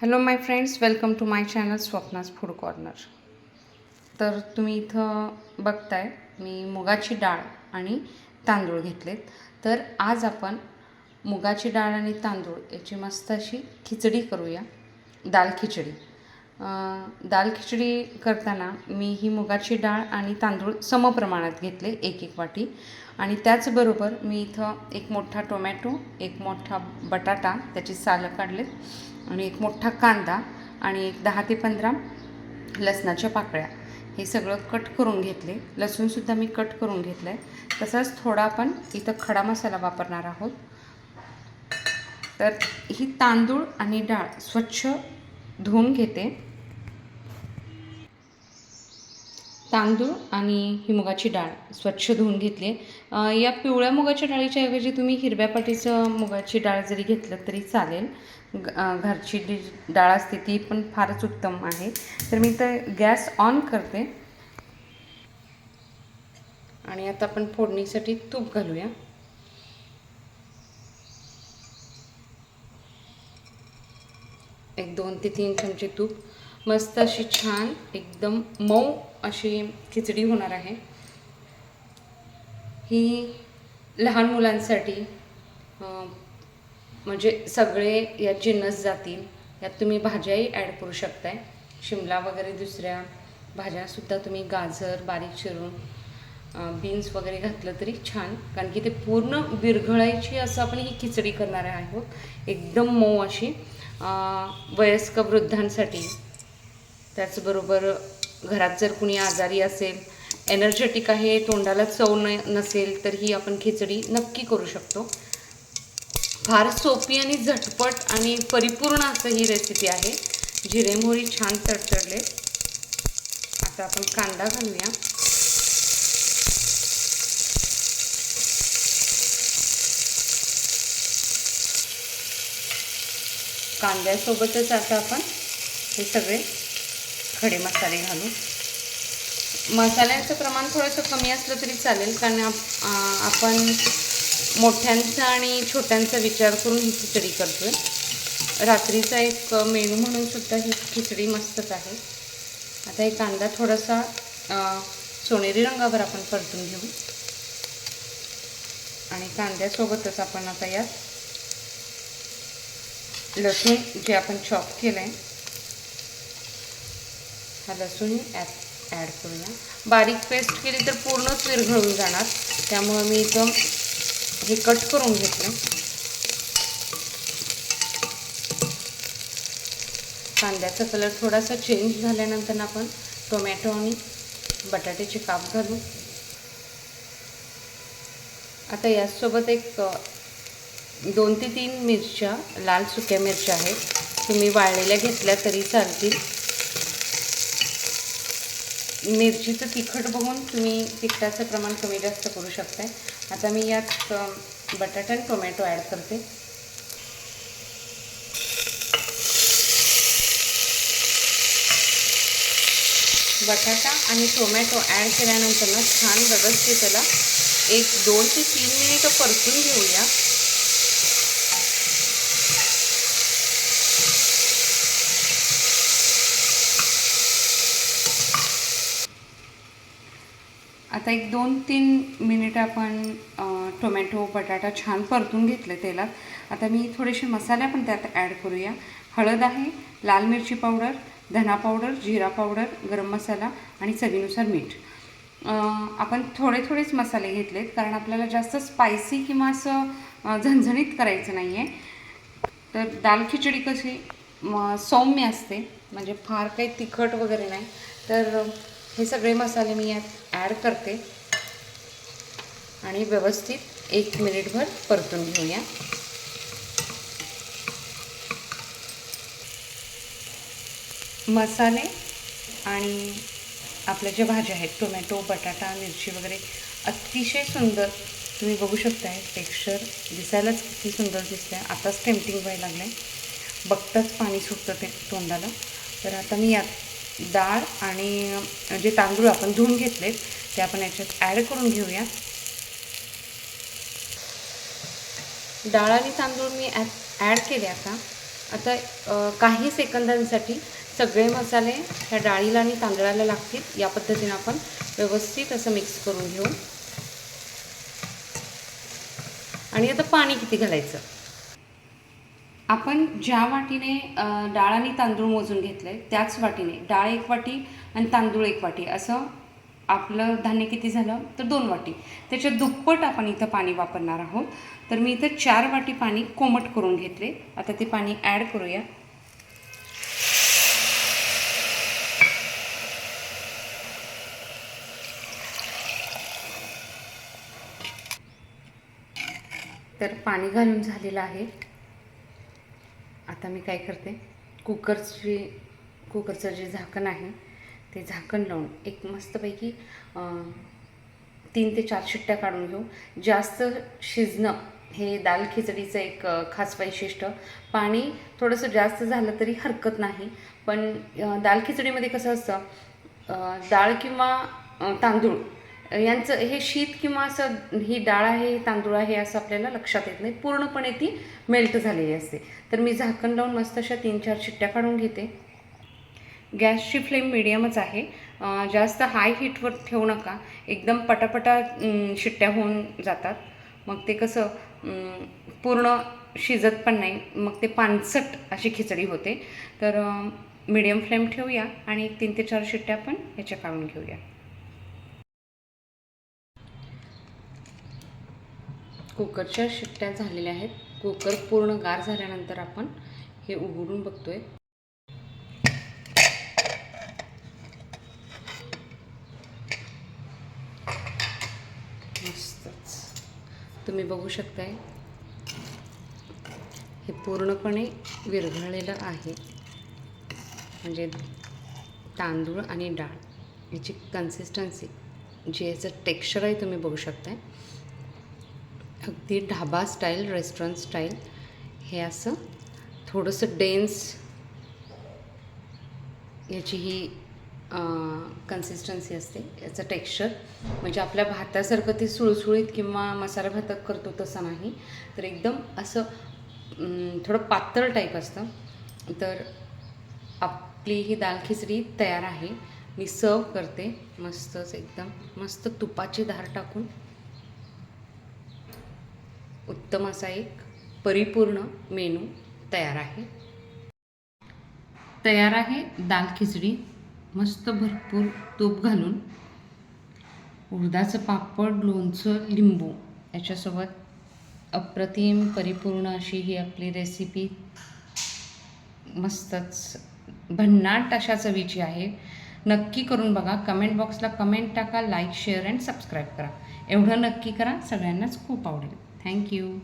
Hello my friends welcome to my channel Swapna's food corner तर तुम्ही इथं बघताय मी मुगाची डाळ आणि तांदूळ घेतलेत. तर आज आपण मुगाची डाळ आणि तांदूळ याची मस्त अशी खिचडी करूया. दाल खिचडी. दाल खिचडी करताना मी ही मुगाची डाळ आणि तांदूळ समप्रमाणात घेतले एक एक वाटी. आणि त्याचबरोबर मी इथं एक मोठा टोमॅटो एक मोठा बटाटा त्याची सालं काढलेत. आणि एक मोठा कांदा आणि एक दहा ते पंधरा लसणाच्या पाकळ्या. हे सगळं कट करून घेतले. लसूणसुद्धा मी कट करून घेतलं आहे तसंच थोडा आपण इथं खडा मसाला वापरणार आहोत. तर ही तांदूळ आणि डाळ स्वच्छ धुवून घेते. तांदूळ आणि ही मुगाची डाळ स्वच्छ धुवून घेतली या पिवळ्या मुगाच्या डाळीच्या ऐवजी तुम्ही हिरव्या पाटीचं मुगाची डाळ जरी घेतलं तरी चालेल. घरची जी डाळ असते ती पण फारच उत्तम आहे. तर मी तर गॅस ऑन करते. आणि आता आपण फोडणीसाठी तूप घालूया. एक दोन ते तीन चमचे तूप. मस्त अशी छान एकदम मऊ अशी खिचडी होणार आहे. ही लहान मुलांसाठी म्हणजे सगळे यात जिन्नस जातील यात तुम्ही भाज्याही ॲड करू शकताय. शिमला वगैरे दुसऱ्या भाज्यासुद्धा तुम्ही गाजर बारीक चिरून बीन्स वगैरे घातलं तरी छान. कारण की ते पूर्ण विरघळायची असं आपण ही खिचडी करणार आहोत. एकदम मऊ अशी वयस्क वृद्धांसाठी. त्याचबरोबर घरात जर कुणी आजारी असेल एनर्जेटिक आहे तोंडाला चव न नसेल तर ही आपण खिचडी नक्की करू शकतो. फार सोपी आणि झटपट आणि परिपूर्ण असं ही रेसिपी आहे. जिरे मोहरी छान तडतडले. आता आपण कांदा घालूया. कांद्यासोबतच आता आपण हे सगळे खडे मसाले घालू मसाल्यांचं प्रमाण थोडंसं कमी असलं तरी चालेल कारण आप- आपण मोठ्यांचा आणि छोट्यांचा विचार करून ही खिचडी करतो आहे रात्रीचा एक मेनू म्हणून सुद्धा ही खिचडी मस्तच आहे. आता हे कांदा थोडासा सोनेरी रंगावर आपण परतून घेऊ. आणि कांद्यासोबतच आपण आता यात लसूण जे आपण चॉप केलं आहे हा लसूण ॲप ॲड करूया. बारीक पेस्ट केली तर पूर्णच विरघळून जाणार. त्यामुळं मी इथं हे कट करून घेतलं. कांद्याचा कलर थोडासा चेंज झाल्यानंतर आपण टोमॅटो आणि बटाट्याचे काप घालू. आता याचसोबत एक दोन ते तीन मिरच्या लाल सुक्या मिरच्या आहेत. तुम्ही वाळलेल्या घेतल्या तरी चालतील. मिरचीचं तिखट बघून तुम्ही तिखटाचं प्रमाण कमी जास्त करू शकताय. आता मी यात बटाटा आणि टोमॅटो ॲड करते. बटाटा आणि टोमॅटो ॲड केल्यानंतर ना छान व्यवस्थित त्याला एक दोन ते तीन मिनिटं परतून घेऊया. आता एक दोन तीन मिनिटं आपण टोमॅटो बटाटा छान परतून घेतले तेलात. आता मी थोडेसे मसाले पण त्यात ॲड करूया. हळद आहे लाल मिरची पावडर धना पावडर जिरा पावडर गरम मसाला आणि चवीनुसार मीठ. आपण थोडे थोडेच मसाले घेतलेत कारण आपल्याला जास्त स्पायसी किंवा असं झणझणीत करायचं नाही आहे तर दाल खिचडी कशी म, सौम्य असते म्हणजे फार काही तिखट वगैरे नाही. तर हे सगळे मसाले मी यात ॲड करते. आणि व्यवस्थित एक मिनिटभर परतून घेऊया. मसाले आणि आपल्या ज्या भाज्या आहेत टोमॅटो बटाटा मिरची वगैरे अतिशय सुंदर. तुम्ही बघू शकताय टेक्स्चर दिसायलाच किती सुंदर दिसतं आहे आताच टेम्पटिंग व्हायला लागलं आहे बघताच पाणी सुटतं ते तोंडाला. तर आता मी यात डाळ आणि जे तांदूळ आपण धुवून घेतलेत ते आपण याच्यात ॲड करून घेऊया. डाळ आणि तांदूळ मी ॲड ॲड केले आता. आता काही सेकंदांसाठी सगळे मसाले ह्या डाळीला आणि तांदळाला लागतील. या पद्धतीनं आपण व्यवस्थित असं मिक्स करून घेऊ. आणि आता पाणी किती घालायचं? आपण ज्या वाटीने डाळ आणि तांदूळ मोजून घेतले त्याच वाटीने. डाळ एक वाटी आणि तांदूळ एक वाटी. असं आपलं धान्य किती झालं? तर दोन वाटी. त्याच्या दुप्पट आपण इथं पाणी वापरणार आहोत. तर मी इथं चार वाटी पाणी कोमट करून घेतले. आता ते पाणी ॲड करूया. तर पाणी घालून झालेलं आहे. आता मी काय करते कुकरची कुकरचं जे झाकण आहे ते झाकण लावून एक मस्तपैकी तीन ते चार शिट्ट्या काढून घेऊ. जास्त शिजणं हे दाल खिचडीचं एक खास वैशिष्ट्य. पाणी थोडंसं जास्त झालं तरी हरकत नाही. पण दाल खिचडीमध्ये कसं असतं डाळ किंवा तांदूळ यांचं हे शीत किंवा असं ही डाळ आहे तांदूळ आहे असं आपल्याला लक्षात येत नाही. पूर्णपणे ती मेल्ट झालेली असते. तर मी झाकण लावून मस्त अशा तीन चार शिट्ट्या काढून घेते. गॅसची फ्लेम मिडियमच आहे. जास्त हाय हीटवर ठेवू नका. एकदम पटापटा शिट्ट्या होऊन जातात. मग ते कसं पूर्ण शिजत पण नाही. मग ते पानसट अशी खिचडी होते. तर मीडियम फ्लेम ठेवूया आणि एक तीन ते चार शिट्ट्या पण ह्याच्या काढून घेऊया. कुकरच्या शिट्ट्या झालेल्या आहेत. कुकर पूर्ण गार झाल्यानंतर आपण हे उघडून बघतोय. मस्तच. तुम्ही बघू शकताय. हे पूर्णपणे विरघळलेलं आहे. म्हणजे तांदूळ आणि डाळ याची कन्सिस्टन्सी जे याचं टेक्स्चर आहे तुम्ही बघू शकताय. अगदी ढाबा स्टाईल रेस्टॉरंट स्टाईल हे असं थोडंसं डेन्स याची ही कन्सिस्टन्सी असते. याचं टेक्स्चर म्हणजे आपल्या भातासारखं ते सुळसुळीत किंवा मसाला भात करतो तसं नाही. तर एकदम असं थोडं पातळ टाईप असतं. तर आपली ही दाल खिचडी तयार आहे. मी सर्व करते. मस्तच एकदम मस्त तुपाची धार टाकून. उत्तम असा एक परिपूर्ण मेनू तयार आहे. तयार आहे दाल खिचडी मस्त भरपूर तूप घालून. उडदाचं पापड लोणचं लिंबू याच्यासोबत अप्रतिम परिपूर्ण अशी ही आपली रेसिपी मस्तच. भन्नाट अशा चवीची आहे. नक्की करून बघा. कमेंट बॉक्सला कमेंट टाका लाईक शेअर अँड सबस्क्राईब करा. एवढं नक्की करा. सगळ्यांनाच खूप आवडेल. Thank you.